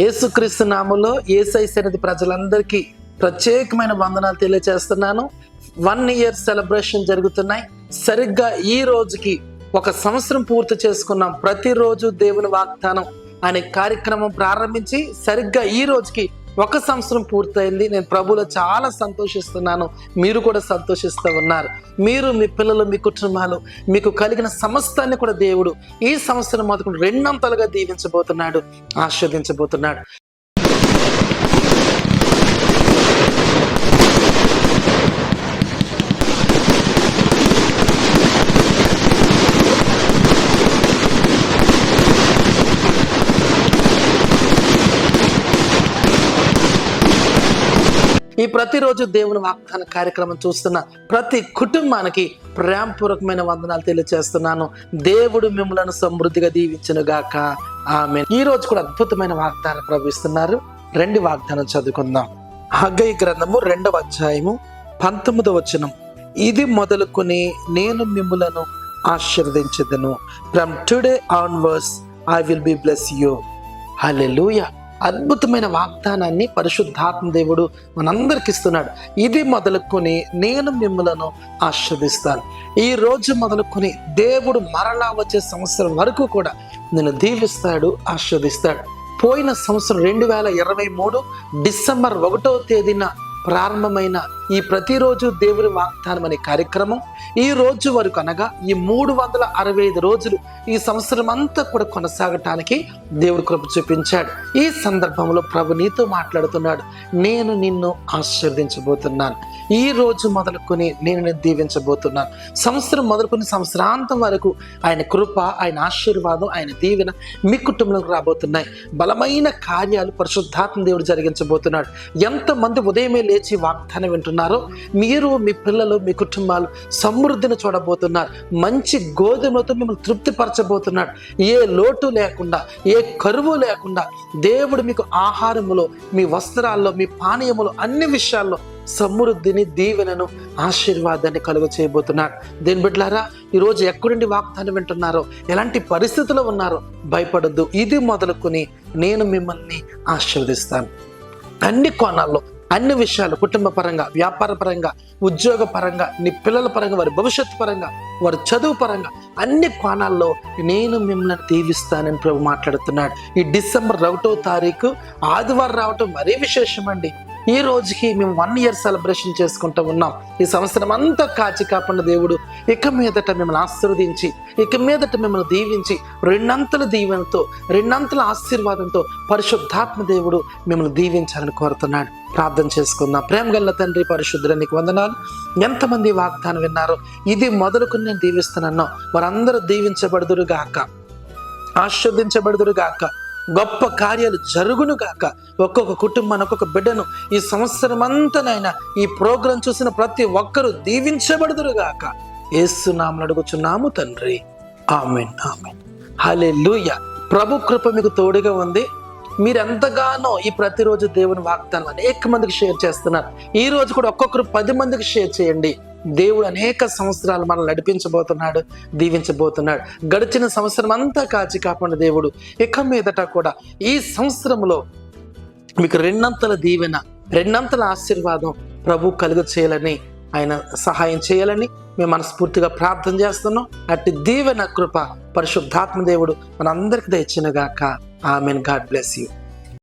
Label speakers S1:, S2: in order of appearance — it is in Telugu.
S1: యేసుక్రీస్తు నామంలో ఏసై సన్నిధి ప్రజలందరికీ ప్రత్యేకమైన వందనాలు తెలియజేస్తున్నాను వన్ ఇయర్ సెలబ్రేషన్ జరుగుతున్నాయి. సరిగ్గా ఈ రోజుకి ఒక సంవత్సరం పూర్తి చేసుకున్నాం. ప్రతిరోజు దేవుని వాగ్దానం అనే కార్యక్రమం ప్రారంభించి సరిగ్గా ఈ రోజుకి ఒక సంవత్సరం పూర్తయింది. నేను ప్రభులో చాలా సంతోషిస్తున్నాను. మీరు కూడా సంతోషిస్తూ ఉన్నారు. మీరు మీ పిల్లలు మీ కుటుంబాలు మీకు కలిగిన సమస్తాన్ని కూడా దేవుడు ఈ సంవత్సరం మొదటి రెండంతలుగా దీవించబోతున్నాడు ఆస్వాదించబోతున్నాడు ఈ ప్రతిరోజు దేవుని వాగ్దాన కార్యక్రమం చూస్తున్న ప్రతి కుటుంబానికి ప్రేమపూర్వకమైన వందనాలు తెలియజేస్తున్నాను దేవుడు మిమ్మలను సమృద్ధిగా దీవించనుగాక ఆమె ఈ రోజు కూడా అద్భుతమైన వాగ్దానం ప్రవహిస్తున్నారు. రెండు వాగ్దానం చదువుకుందాం. హగ్గై గ్రంథము రెండవ అధ్యాయము పంతొమ్మిదవ వచనం. ఇది మొదలుకొని నేను మిమ్మలను ఆశీర్వదించదను. From today onwards I will be bless you hallelujah అద్భుతమైన వాగ్దానాన్ని పరిశుద్ధాత్మ దేవుడు మనందరికి ఇస్తున్నాడు. ఇది మొదలుకొని నేను మిమ్మలను ఆస్వాదిస్తాను ఈ రోజు మొదలుకొని దేవుడు మరలా వచ్చే సంవత్సరం వరకు కూడా నేను దీవిస్తాడు ఆస్వాదిస్తాడు పోయిన సంవత్సరం రెండు వేల ఇరవై మూడు డిసెంబర్ ఒకటో తేదీన ప్రారంభమైన ఈ ప్రతిరోజు దేవుని వాగ్దానం అనే కార్యక్రమం ఈ రోజు వరకు అనగా ఈ మూడు వందల అరవై ఐదు రోజులు ఈ సంవత్సరం అంతా కూడా కొనసాగటానికి దేవుడు కృప చూపించాడు. ఈ సందర్భంలో ప్రభు నీతో మాట్లాడుతున్నాడు. నేను నిన్ను ఆశీర్వదించబోతున్నాను. ఈ రోజు మొదలుకొని నేను దీవించబోతున్నాను. సంవత్సరం మొదలుకొని సంవత్సరాంతం వరకు ఆయన కృప ఆయన ఆశీర్వాదం ఆయన దీవెన మీ కుటుంబంలోకి రాబోతున్నాయి. బలమైన కార్యాలు పరిశుద్ధాత్మ దేవుడు జరిగించబోతున్నాడు. ఎంతమంది ఉదయమే లేచి వాగ్దానం వింటున్నారో. మీరు మీ పిల్లలు మీ కుటుంబాలు సమృద్ధిని చూడబోతున్నారు. మంచి గోధుమలతో మిమ్మల్ని తృప్తిపరచబోతున్నాడు ఏ లోటు లేకుండా ఏ కరువు లేకుండా దేవుడు మీకు ఆహారములో మీ వస్త్రాల్లో మీ పానీయములో అన్ని విషయాల్లో సమృద్ధిని దీవెనను ఆశీర్వాదాన్ని కలుగ చేయబోతున్నాడు దేని బిడ్డలారా ఈరోజు ఎక్కడుండి వాగ్దానం వింటున్నారో ఎలాంటి పరిస్థితుల్లో ఉన్నారో భయపడద్దు. ఇది మొదలుకొని నేను మిమ్మల్ని ఆశీర్వదిస్తాను. అన్ని కోణాల్లో అన్ని విషయాలు కుటుంబ పరంగా వ్యాపార పరంగా ఉద్యోగ పరంగా నీ పిల్లల పరంగా వారి భవిష్యత్తు పరంగా వారి చదువు పరంగా అన్ని కోణాల్లో నేను మిమ్మల్ని దీవిస్తానని ప్రభు మాట్లాడుతున్నాడు. ఈ డిసెంబర్ ఒకటో తారీఖు ఆదివారం రావటం మరీ విశేషం అండి ఈ రోజుకి మేము వన్ ఇయర్ సెలబ్రేషన్ చేసుకుంటూ ఉన్నాం. ఈ సంవత్సరం అంతా కాచి కాపాడిన దేవుడు ఇక మీదట మిమ్మల్ని ఆశీర్వదించి ఇక మీదట మిమ్మల్ని దీవించి రెండంతల దీవెనతో రెండంతల ఆశీర్వాదంతో పరిశుద్ధాత్మ దేవుడు మిమ్మల్ని దీవించాలని కోరుతున్నాడు. ప్రార్థన చేసుకుందాం. ప్రేమ గల్ల తండ్రి పరిశుద్ధుల నీకు వందనాలు. ఎంతమంది వాగ్దానం విన్నారో ఇది మొదలుకుని నేను దీవిస్తున్నాను. వారందరూ దీవించబడుదురు గాక గాక గొప్ప కార్యాలు జరుగును గాక. ఒక్కొక్క కుటుంబాన్ని ఒక్కొక్క బిడ్డను ఈ సంవత్సరం అంతనైనా ఈ ప్రోగ్రాం చూసిన ప్రతి ఒక్కరూ దీవించబడుదురు గాక. ఏసునామలు అడుగుచున్నాము తండ్రి. Amen amen. హలే ప్రభు కృప మీకు తోడుగా ఉంది. మీరు ఎంతగానో ఈ ప్రతిరోజు దేవుని వాగ్దానం అనేక మందికి షేర్ చేస్తున్నారు. ఈ రోజు కూడా ఒక్కొక్కరు పది మందికి షేర్ చేయండి. దేవుడు అనేక సంవత్సరాలు మనం నడిపించబోతున్నాడు దీవించబోతున్నాడు. గడిచిన సంవత్సరం అంతా కాచి కాపాడిన దేవుడు. ఇక మీదట కూడా ఈ సంవత్సరంలో మీకు రెండంతల దీవెన రెండంతల ఆశీర్వాదం ప్రభు కలుగ చేయాలని ఆయన సహాయం చేయాలని మేము మనస్ఫూర్తిగా ప్రార్థన చేస్తున్నాం. అట్టి దీవెన కృప పరిశుద్ధాత్మ దేవుడు మనందరికి దయచినగాక ఆమెన్. God bless you.